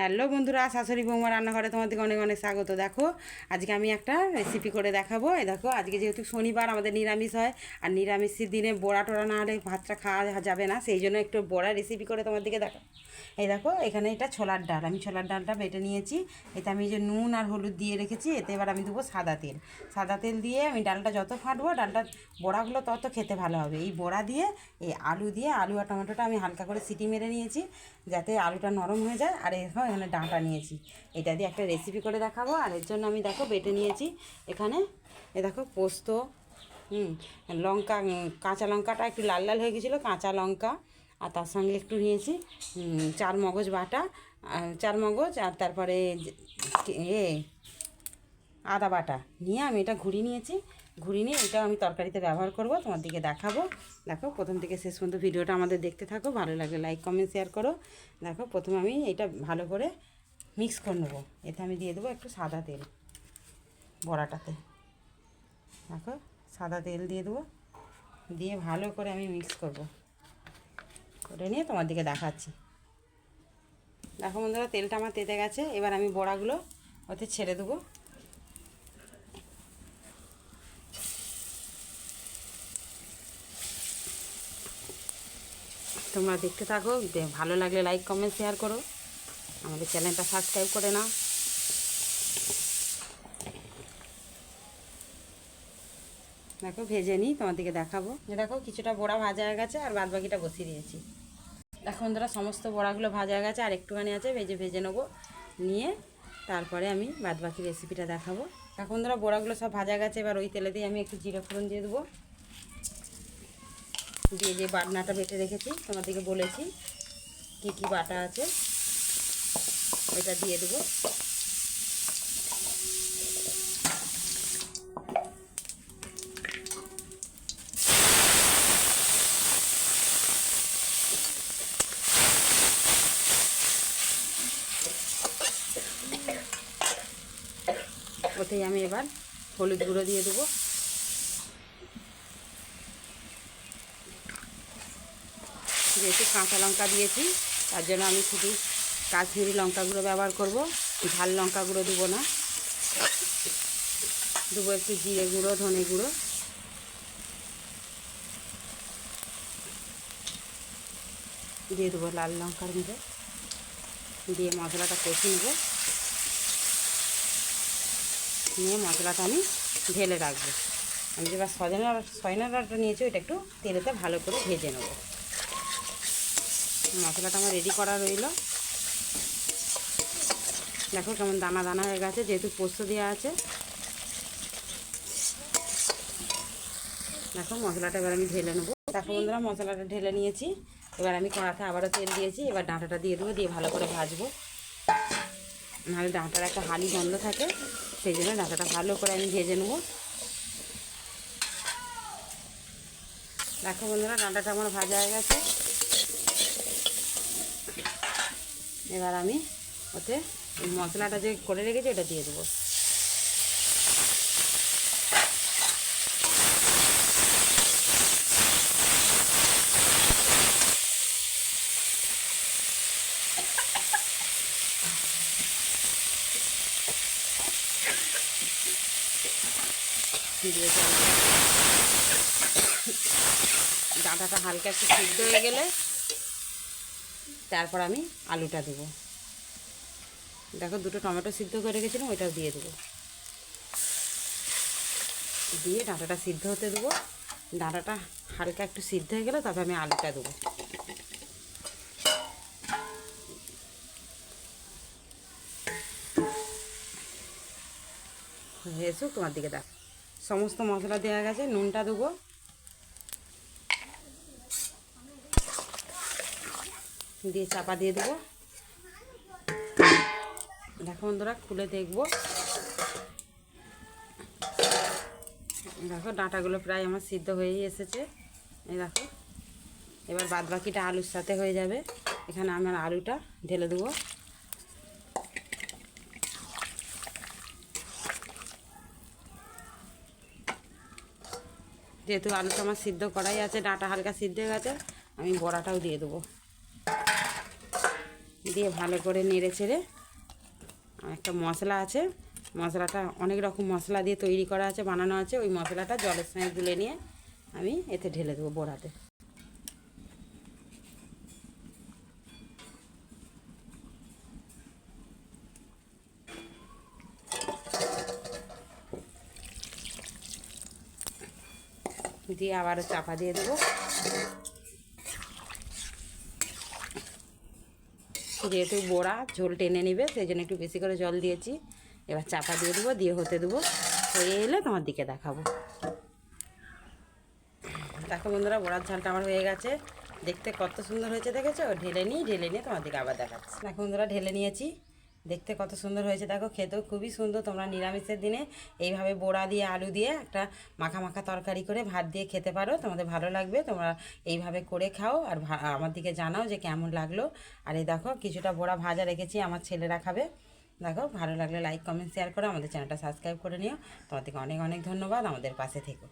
Hello বন্ধুরা, শাশুড়ি বৌমা রান্নাঘরে তোমাদেরকে অনেক অনেক স্বাগত। দেখো, আজকে আমি একটা রেসিপি করে দেখাবো। এই দেখো, আজকে যেহেতু শনিবার, আমাদের নিরামিষ হয়, আর নিরামিষের দিনে বড়া টোড়া না হলে ভাতটা খাওয়া যাবে না, সেই জন্য একটু বড়া রেসিপি করে তোমাদেরকে দেখো এই দেখো, এখানে এটা ছোলার ডাল। আমি ছোলার ডালটা বেটে নিয়েছি। এতে আমি যে নুন আর হলুদ দিয়ে রেখেছি, এতে এবার আমি দেবো সাদা তেল। সাদা তেল দিয়ে আমি ডালটা যত ফাটবো, ডালটা বড়াগুলো তত খেতে ভালো হবে। এই বড়া দিয়ে, এই আলু দিয়ে, আলু আর টমেটোটা আমি হালকা করে সিটি মেরে নিয়েছি, যাতে আলুটা নরম হয়ে যায়। আর দেখো এখানে ডাঁটা নিয়েছি। এটা দিয়ে একটা রেসিপি করে দেখাবো। আর এর জন্য আমি দেখো বেটে নিয়েছি এখানে। এ দেখো পোস্ত, হুম, লঙ্কা কাঁচা লঙ্কাটা একটু লাল লাল হয়ে গেছিল, কাঁচা লঙ্কা। আর তার সঙ্গে একটু নিয়েছি চার মগজ বাটা চার মগজ, আর তারপরে এ, আদা বাটা। নিয়ে আমি এটা ঘুরিয়ে নিয়েছি। ঘুরিয়ে নিয়ে এটা আমি তরকারিতে ব্যবহার করব, তোমার দিকে দেখাবো। দেখো, প্রথম থেকে শেষ পর্যন্ত ভিডিওটা আমাদের দেখতে থাকো, ভালো লাগলে লাইক কমেন্ট শেয়ার করো। দেখো, প্রথমে আমি এটা ভালো করে মিক্স করে নেব। এতে আমি দিয়ে দেবো একটু সাদা তেল বড়াটাতে। দেখো, সাদা তেল দিয়ে দেবো। দিয়ে ভালো করে আমি মিক্স করব। করে নিয়ে তোমার দিকে দেখাচ্ছি। দেখো বন্ধুরা, তেলটা আমার তেতে গেছে, এবার আমি বড়াগুলো ওতে ছেড়ে দেবো। তোমরা দেখতে থাকো। ভালো লাগলে লাইক কমেন্ট শেয়ার করো। আমাদের চ্যানেলটা সাবস্ক্রাইব করে নাও। দেখো, ভেজে নিই, তোমাদেরকে দেখাবো। দেখো, কিছুটা বড়া ভাজা হয়ে গেছে, আর বাদ বাকিটা বসিয়ে দিয়েছি। দেখো বন্ধুরা, সমস্ত বড়াগুলো ভাজা হয়ে গেছে, আর একটুখানি আছে, ভেজে ভেজে নেব। নিয়ে তারপরে আমি বাদ বাকি রেসিপিটা দেখাবো। দেখো বন্ধুরা, বড়াগুলো সব ভাজা গেছে, এবার ওই তেলে দিয়ে আমি একটু জিরে ফোড়ন দিয়ে দেবো। দিয়ে যে বাটনাটা বেটে রেখেছি, তোমাদেরকে বলেছি কি কি বাটা আছে। এটা দিয়ে দেবো। ওতেই আমি এবার হলুদ গুঁড়ো দিয়ে দেবো। যেহেতু কাঁচা লঙ্কা দিয়েছি। তার জন্য আমি শুধু কাশ্মীরি লঙ্কা গুঁড়ো ব্যবহার করব। ঝাল লঙ্কা গুঁড়ো দেবো না। দেবো একটু জিরে গুঁড়ো, ধনে গুঁড়ো। দিয়ে দেবো লাল লঙ্কার গুঁড়ো। দিয়ে মশলাটা কষে নেব। নিয়ে মশলাটা আমি ঢেলে রাখব। আমি যেবার সজনা সজনা ডাঁটা নিয়েছি, ওইটা একটু তেলেতে ভালো করে ভেজে নেব। মশলাটা আমার রেডি করা রইল। দেখো কেমন দানা দানা হয়ে গেছে, যেহেতু পোস্ত দেওয়া আছে। দেখো মশলাটা এবার আমি ঢেলে নেব। দেখো বন্ধুরা, মশলাটা ঢেলে নিয়েছি। এবার আমি কড়াতে আবারও তেল দিয়েছি, এবার ডাঁটাটা দিয়ে দেবো, দিয়ে ভালো করে ভাজবো। নাহলে ডাঁটার একটা হালি গন্ধ থাকে, সেই জন্য ডাঁটাটা ভালো করে আমি ভেজে নেব। দেখো বন্ধুরা, ডাঁটাটা আমার ভাজা হয়ে গেছে। এবার আমি ওতে মশলাটা যে করে রেখেছি, ওটা দিয়ে দেবো। দিয়ে ডাঁটাটা হালকা একটু সিদ্ধ হয়ে গেলে তারপর আমি আলুটা দেবো। দেখো দুটো টমেটো সিদ্ধ করে রেখেছিলাম ওইটাও দিয়ে দেবো। দিয়ে ডাঁটাটা সিদ্ধ হতে দেবো। ডাঁটাটা হালকা একটু সিদ্ধ হয়ে গেলে তবে আমি আলুটা দেবো। হয়ে তোমার দিকে দেখ। সমস্ত মশলা দেওয়া গেছে, নুনটা দেবো। দিয়ে চাপা দিয়ে দেবো। দেখো বন্ধুরা, খুলে দেখব। দেখো, ডাঁটাগুলো প্রায় আমার সিদ্ধ হয়েই এসেছে। এই দেখো, এবার বাদ বাকিটা আলুর সাথে হয়ে যাবে। এখানে আমার আলুটা ঢেলে দেবো। যেহেতু আলুটা আমার সিদ্ধ করাই আছে, ডাঁটা হালকা সিদ্ধ হয়ে গেছে, আমি বড়াটাও দিয়ে দেবো। দিয়ে ভালো করে নেড়ে চেড়ে একটা মশলা আছে। মশলাটা অনেক রকম মশলা দিয়ে তৈরি করা আছে, বানানো আছে। ওই মশলাটা জলের সঙ্গে গুলে নিয়ে আমি এতে ঢেলে দেবো বড়াতে। দিয়ে আবারও চাপা দিয়ে দেবো। যেহেতু বড়া, ঝোল টেনে নেবে, সেই জন্য একটু বেশি করে জল দিয়েছি। এবার চাপা দিয়ে দেবো, দিয়ে হতে দেবো। হয়ে এলে তোমার দিকে দেখাবো। দেখো বন্ধুরা, বড়ার ঝালটা আমার হয়ে গেছে। দেখতে কত সুন্দর হয়েছে, দেখেছ? ঢেলে নিই ঢেলে নিয়ে তোমার দিকে আবার দেখাচ্ছি। দেখো বন্ধুরা, ঢেলে নিয়েছি। দেখতে কত সুন্দর হয়েছে। দেখো, খেতেও খুবই সুন্দর। তোমরা নিরামিষের দিনে এইভাবে বড়া দিয়ে, আলু দিয়ে একটা মাখা মাখা তরকারি করে ভাত দিয়ে খেতে পারো। তোমাদের ভালো লাগবে। তোমরা এইভাবে করে খাও। আর আমার দিকে জানাও যে কেমন লাগল। আর এই দেখো, কিছুটা বোড়া ভাজা রেখেছি। আমার ছেলেরা খাবে। দেখো, ভালো লাগলে লাইক কমেন্ট শেয়ার করো। আমাদের চ্যানেলটা সাবস্ক্রাইব করে নিও। তোমার থেকে অনেক অনেক ধন্যবাদ। আমাদের পাশে থেকো।